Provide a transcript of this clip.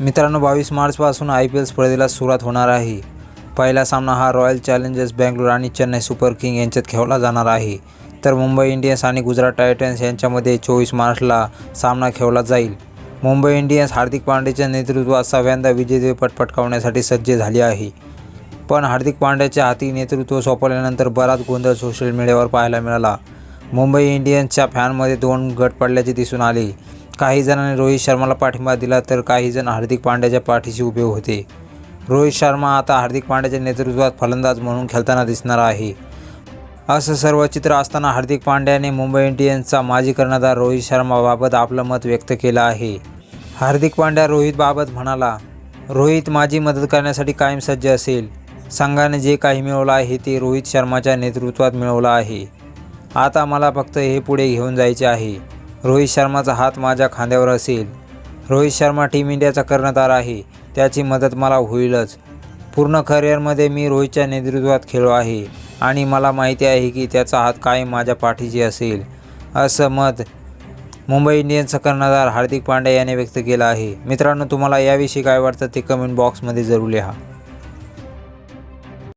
मित्रांनो बावीस मार्चपासून आय पी एल स्पर्धेला सुरुवात होणार आहे. पहिला सामना हा रॉयल चॅलेंजर्स बँगलोर आणि चेन्नई सुपर किंग यांच्यात खेळला जाणार आहे. तर मुंबई इंडियन्स आणि गुजरात टायटन्स यांच्यामध्ये चोवीस मार्चला सामना खेळला जाईल. मुंबई इंडियन्स हार्दिक पांड्याच्या नेतृत्वात सहाव्यांदा विजेतेपद पटकावण्यासाठी सज्ज झाली आहे. पण हार्दिक पांड्याच्या हाती नेतृत्व सोपवल्यानंतर बराच गोंधळ सोशल मीडियावर पाहायला मिळाला. मुंबई इंडियन्सच्या फॅनमध्ये दोन गट पडल्याचे दिसून आले. काही जणांनी रोहित शर्माला पाठिंबा दिला तर काही जण हार्दिक पांड्याच्या पाठीशी उभे होते. रोहित शर्मा आता हार्दिक पांड्याच्या नेतृत्वात फलंदाज म्हणून खेळताना दिसणार आहे. असं सर्व चित्र असताना हार्दिक पांड्याने मुंबई इंडियन्सचा माजी कर्णधार रोहित शर्माबाबत आपलं मत व्यक्त केलं आहे. हार्दिक पांड्या रोहितबाबत म्हणाला रोहित माझी मदत करण्यासाठी कायम सज्ज असेल. संघाने जे काही मिळवलं आहे ते रोहित शर्माच्या नेतृत्वात मिळवलं आहे. आता मला फक्त हे पुढे घेऊन जायचे आहे. रोहित शर्माचा हात माझ्या खांद्यावर असेल. रोहित शर्मा टीम इंडियाचा कर्णधार आहे. त्याची मदत मला होईलच. पूर्ण करिअरमध्ये मी रोहितच्या नेतृत्वात खेळलो आहे आणि मला माहिती आहे की त्याचा हात कायम माझ्या पाठीशी असेल. असं मत मुंबई इंडियन्सचा कर्णधार हार्दिक पांड्या याने व्यक्त केला आहे. मित्रांनो तुम्हाला याविषयी काय वाटतं ते कमेंट बॉक्समध्ये जरूर लिहा.